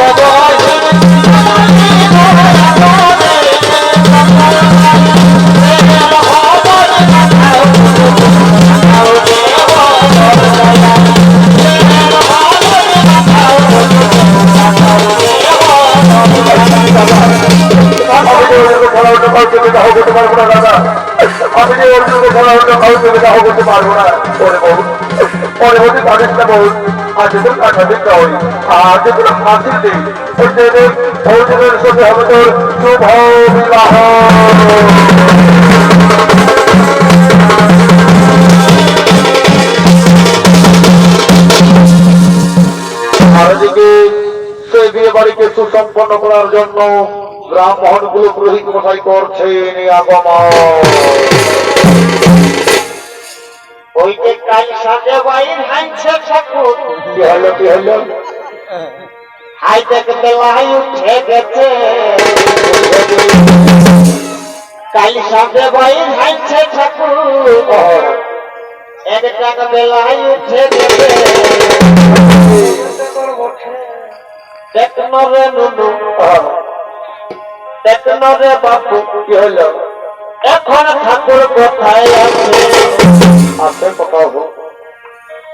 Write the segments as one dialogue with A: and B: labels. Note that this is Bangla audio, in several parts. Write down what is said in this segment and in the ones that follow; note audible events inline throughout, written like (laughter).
A: আমি সেই বিয়ে বাড়িকে সুসম্পন্ন করার জন্য ব্রাহ্মণগুলো পুরোহিত মশাই করছেন আগমন।
B: ওই যে কাল সাজে বাইর হাইছে ঠাকুর।
A: কি হলো কি হলো?
B: হাই দেখতে লাই উঠে গেছে। কাল সাজে বাইর হাইছে ঠাকুর। এক টাকা বেলায় উঠে গেছে। দেখন রে নুনু। দেখন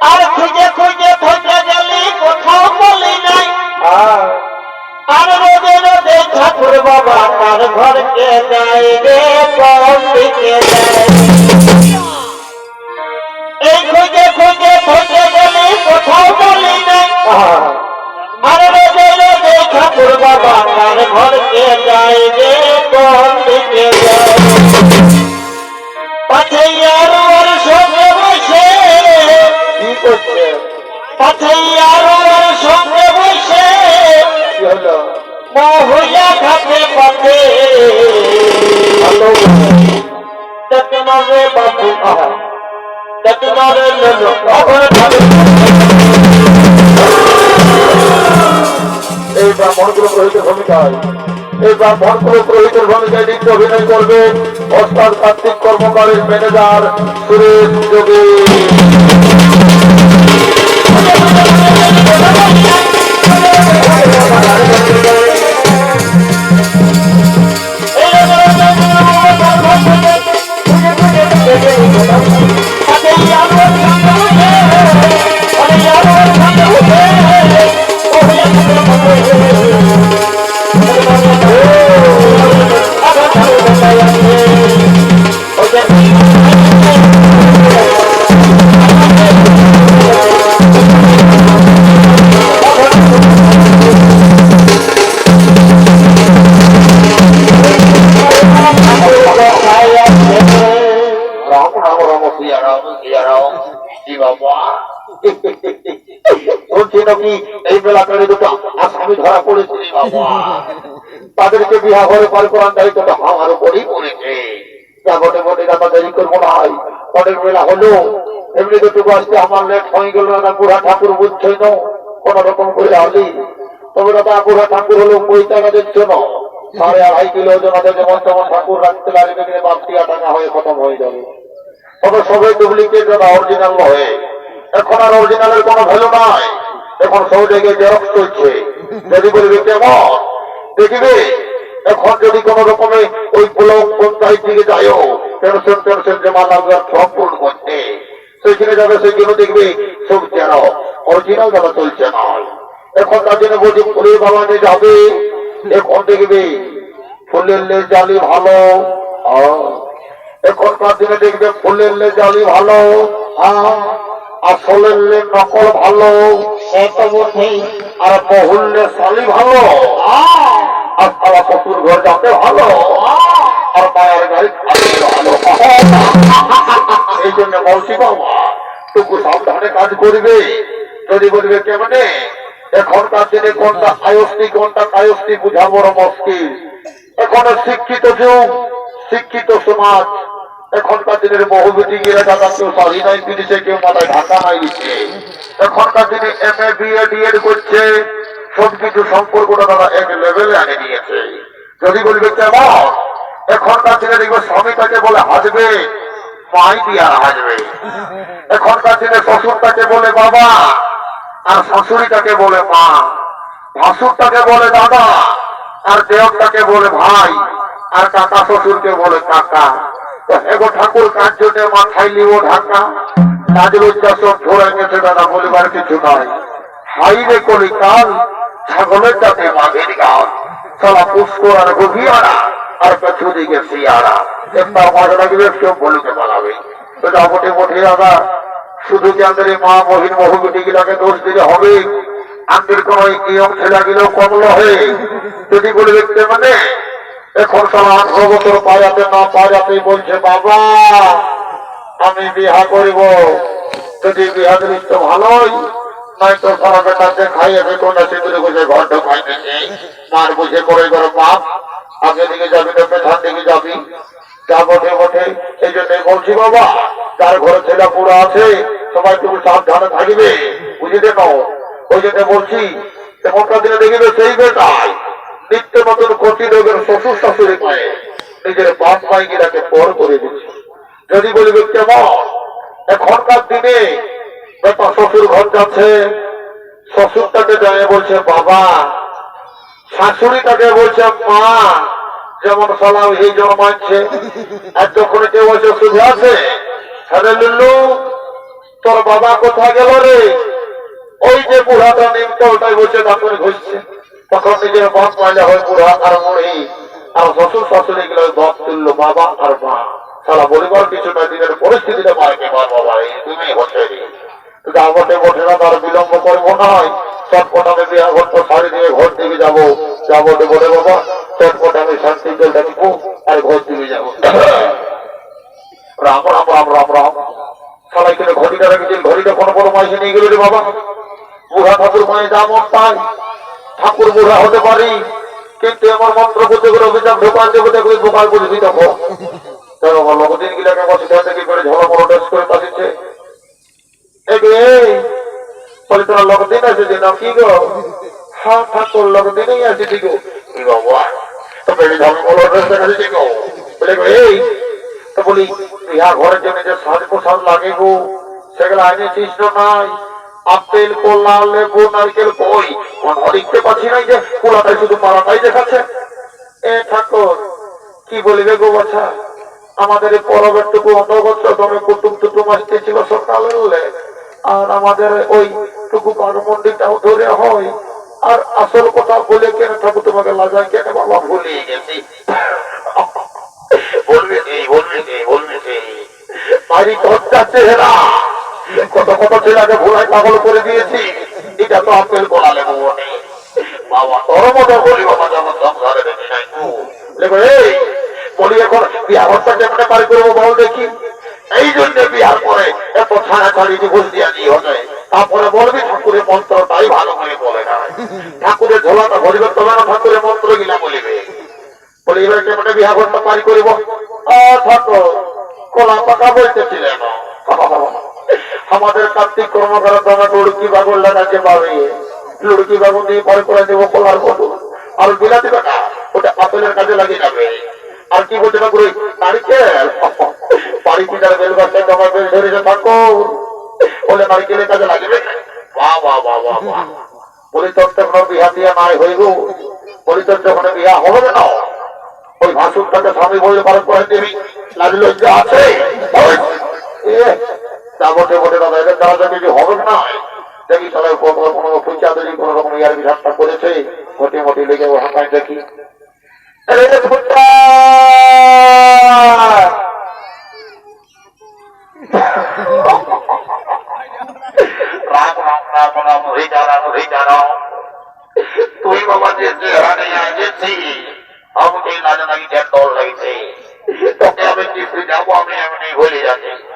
B: আর খুঁজে খুঁজে ঠাকুর বাবা তার ঘরকে যায় রে খুঁজে খুঁজে গেলি কোথাও বলি ঘরকে যায় রে কোন দিকে যায় পাঠাইয়ার ওর সঙ্গে বসে
A: কি করছে?
B: পাঠাইয়ার ওর সঙ্গে বসে
A: কি হলো?
B: মহুয়া ঘাটে পথে
A: ভালো
B: দেখনরে বাবু দেখনরে লোলো অঘর ভাবে
A: এই ব্রাহ্মণগুলো পুরোহিতের ভূমিকায়। এই ভদ্র পুরোহিতের ভূমিকায় নৃত্য অভিনয় করবে। অস্তার কার্তিক কর্মকারের ম্যানেজার সুরেশ যোগী। তাদেরকে বিবাহ করে পার করার দায়িত্বটা আমার উপরেই পড়েছে বটে বটে দাদা দেরি করব না হয় পরের বেলা হলো এমনি দুটুকু আসতে আমার লেট হয়ে গেল না বুড়া ঠাকুর বুঝছই না কোন রকম করে আসি তবে দাদা বুড়া ঠাকুর হলো পয়সা কাজের জন্য সাড়ে আড়াই কিলো ওজন আছে, যেমন তেমন ঠাকুর রাখতে লাগবে কিনে বাপটিয়া টাকা হয়ে খতম হয়ে যাবে। তবে সবাই ডুপ্লিকেট দাদা অরিজিনাল নয় এখন আর অরিজিনালের কোনো ভ্যালু নাই। এখন সব জায়গায় জেরক্স চলছে। যদি বলবে কেমন? দেখবে, এখন যদি কোন রকমে ওই ব্লক পঞ্চায়েত দিকে যায়ও টেনশন টেনশন জমা লাগবে ফর্ম পূরণ করতে। সেখানে যাবে, সেখানে দেখবে, সব যেন অরিজিনাল দাদা চলছে না এখন তার জন্য বলছি ফুলের বাগানে যাবে এখন দেখবে, ফুলের লেজ জালি ভালো। এখনকার দিনে দেখবে ফুলের লেজ জালি ভালো। আসলের লে নকল ভালো।
B: সে তো বটেই।
A: আর বহুল্যে শালি ভালো। আর সারা শ্বশুর ঘর যাতে ভালো। আর মায়ের গাড়ি ভালো। এই জন্য বলছি বাবা, টুকু সাবধানে কাজ করবে। যদি বলবে কেমনে? এখনকার দিনে কোনটা আয়স্তি কোনটা কায়স্তি বুঝা বড় মুশকিল এখন শিক্ষিত যুগ শিক্ষিত সমাজ। এখনকার দিনের বহু মিটিংয়েরা দাদা কেউ শাড়ি নাই পিনিছে কেউ মাথায় ঢাকা নাই। দিচ্ছে এখনকার দিনে M A B A DEd করছে সবকিছু সম্পর্কটা দাদা এক লেভেলে আনে দিয়েছে যদি বলবে কেমন? এখনকার দিনে দেখবে স্বামী তাকে বলে হাসবে, মাই দিয়া হাসবে। এখনকার দিনে শ্বশুর তাকে বলে, বাবা আর শাশুড়ি তাকে বলে মা, ভাসুরটাকে বলে দাদা, আর দেবটাকে বলে ভাই, আর কাকা শ্বশুরকে বলে কাকা। এগো ঠাকুর কার মাথায় লিব ঢাকা। কাজের উচ্চাসন ধরে গেছে দাদা বলিবার কিছু নয় হাই রে কলি ছাগলের যাতে মাঘের গান সালা পুষ্কর আর গভীরা আর পেছু দিকে শিয়ারা। একটা মাঝে লাগবে কেউ বলুকে পালাবে তো যাবটে বটে, দাদা। শুধু কি আমাদের এই মা মহিন বহুগুটি গুলাকে দোষ দিলে হবে? আমাদের কোন নিয়ম ছেলে গেলেও কমলো হয়ে যদি বলে দেখতে মানে এখন সারা বছর পায়াতে না পায়াতেই বলছে, বাবা, আমি বিহা করিব। যদি বিহা দিলিস তো ভালোই নাই তো সারা বেটাকে খাইয়ে দেখো না সেগুলো বুঝে ঢোকাই দিয়েছে মার বুঝে করে করে বাপ আগে দিকে যাবি পেছন দিকে যাবি? যা বটে বটে এই জন্যই বলছি, বাবা তার ঘরে ছেলে পুরো আছে সবাই তুমি সাবধানে থাকবে বুঝে দেখো ওই জন্য বলছি, এখনকার দিনে দেখিবে সেই বেটাই নিত্য নতুন ক্ষতি রোগের শ্বশুর শাশুড়ি পায়ে, নিজের বাপ মাইগিরাকে পর করে দিচ্ছে। যদি বলিবে, কেমন? এখনকার দিনে বেটা শ্বশুর ঘর যাচ্ছে শ্বশুরটাকে জানিয়ে বলছে, বাবা শাশুড়িটাকে বলছে, মা, যেমন সালাম এই জন্মাচ্ছে আর যখন কেউ বলছে শুধু আছে? আরে লুল্লু তোর বাবা কোথায় গেল রে? ওই যে বুড়াটা নিমতলটাই বসে দাঁতন ঘুরছে তখন নিজের বাপ মাইলে হয় বুড়া আর মুড়ি আর শ্বশুর শাশুড়ি গুলো দপ তুললো বাবা আর মা। সারা পরিবার কিছু না দিনের পরিস্থিতিতে মারকে মার বাবা, এই তুমি হচ্ছে যাবটে বটে না, তার (coughs) রাম রাম রাম রাম রাম। সবাই কিনে ঘড়িটা রেখেছেন ঘড়িটা কোনো বড় মাইসে নিয়ে গেল রে বাবা। বুড়া ঠাকুর মায়ের দাম তাই ঠাকুর বুড়া হতে পারি কিন্তু আমার মন্ত্র করতে করে অভিযান ঢোকান দেবো দেখলে দেখো। বোকাল বুঝবি তখন তাই বাবা লোকদিন গিলাকে বসে থেকে করে ঝড় বড় ড্রেস করে পাঠিয়েছে। এই যে, বলে তোরা লোকদিন এসেছে না কি গো? হ্যাঁ ঠাকুর লোকদিনই এসেছি গো। কি বাবা তো বেড়ে ঝড় বড় ড্রেস দেখাচ্ছি গো। বলে এই তো বলি বিহার ঘরের জন্য যে সাজ পোশাক লাগে গো, সেগুলো নাই। আপেল লেবু নারকেল দেখতে পাচ্ছি নাই যে কোলাটাই শুধু দেখাচ্ছে। এ ঠাকুর, কি বলিবে গো বাছা? আমাদের এই পরবের টুকু তুমি কুটুম টুটুম আসতেছিল সকালে আর আমাদের ওই টুকু পারমন্ডিটাও ধরে হয়। আর আসল কথা বলে কেন ঠাকুর তোমাকে লাজায় কেন বাবা? ভুলিয়ে গেছি। বলবে বলবে বলবে চেহারা কত কত ছেলেকে ভোলায় পাগল করে দিয়েছি। এটা তো আপেল করালে বনে বাবা তোর বলি, বাবা যখন সংসারে দেখি নাই গো। এই, বলি এখন বিয়া ঘরটা কেমনে পারি করব বল দেখি। এই জন্য বিয়ার পরে এত ছাড়া ছাড়ি ডিভোর্স দিয়া তারপরে বলবি, ঠাকুরের মন্ত্রটাই ভালো করে বলে না। ঠাকুরের ঝোলাটা তবে না ঠাকুরের মন্ত্র গিলা বলিবে। বলে, এবার কেমন বিয়া করতে পারি করিব? আমাদের কার্তিক কর্মকার তোমার লুড়কি বাগুল লাগাতে পাবে। লুড়কি বাগুল দিয়ে পরে করে দেবো কলার বটু আর বিলাতি বেটা, ওটা আপেলের কাজে লাগিয়ে যাবে। আর কি বলছে না করে নারিকেল? বাড়ি পিতার বেল গাছটা তোমার বেল ধরেছে ঠাকুর বলে নারিকেলের কাজে লাগবে বাহ বাহ দিয়া নাই হইব। বিহা হবে না। ওই ভাসুরটাকে স্বামী বলে পালন করে যে আছে। এদের দ্বারা তো কিছু হবে না। দেখি রকম ইয়ার বিধানটা করেছে। ঘটে মোটে লেগে দেখি। তুই যে আমাকে তোকে আমি টিপে যাব আমি এমনি বলে যাচ্ছি।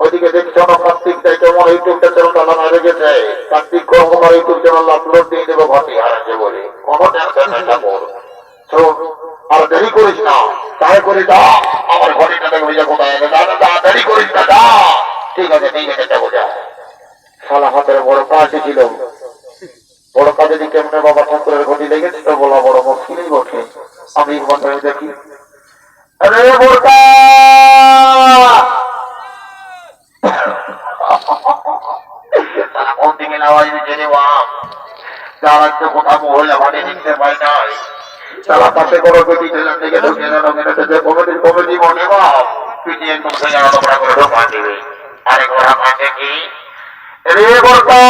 A: ওইদিকে দেখছ না কার্তিক তাই কেমন ইউটিউবটা চ্যানেলটা লাগা রেখেছে। Kartik Karmakar YouTube channel upload দিয়ে দেবো ঘটি হারাচ্ছে বলে, কোনো টেনশন নেই ঠাকুর আর দেরি করিস না, তাই করে যা, আমার ঘড়িটা দেখবে যে কোথায় তাড়াতাড়ি করিস না, যা। ঠিক আছে ঠিক আছে, যাব, যা। শালা হাতের বড় কাজ ছিল। বড় কাজে দিকে কেমনে বাবা ঠাকুরের ঘটি লেগেছে তো বলা বড় মুশকিলই বটে। আমি ভেবে দেখি। আরে বোরকা! তারা কোন দিকে আওয়াজ দিচ্ছে রে বাপ যারা তো কোথাও পাই নাই। তারা পাশে কোনো গতি ঠেলার দিকে ঢুকে কেন যে কমিটি কমিটি মনে ঘোড়া মাঠে কি? রে বোরকা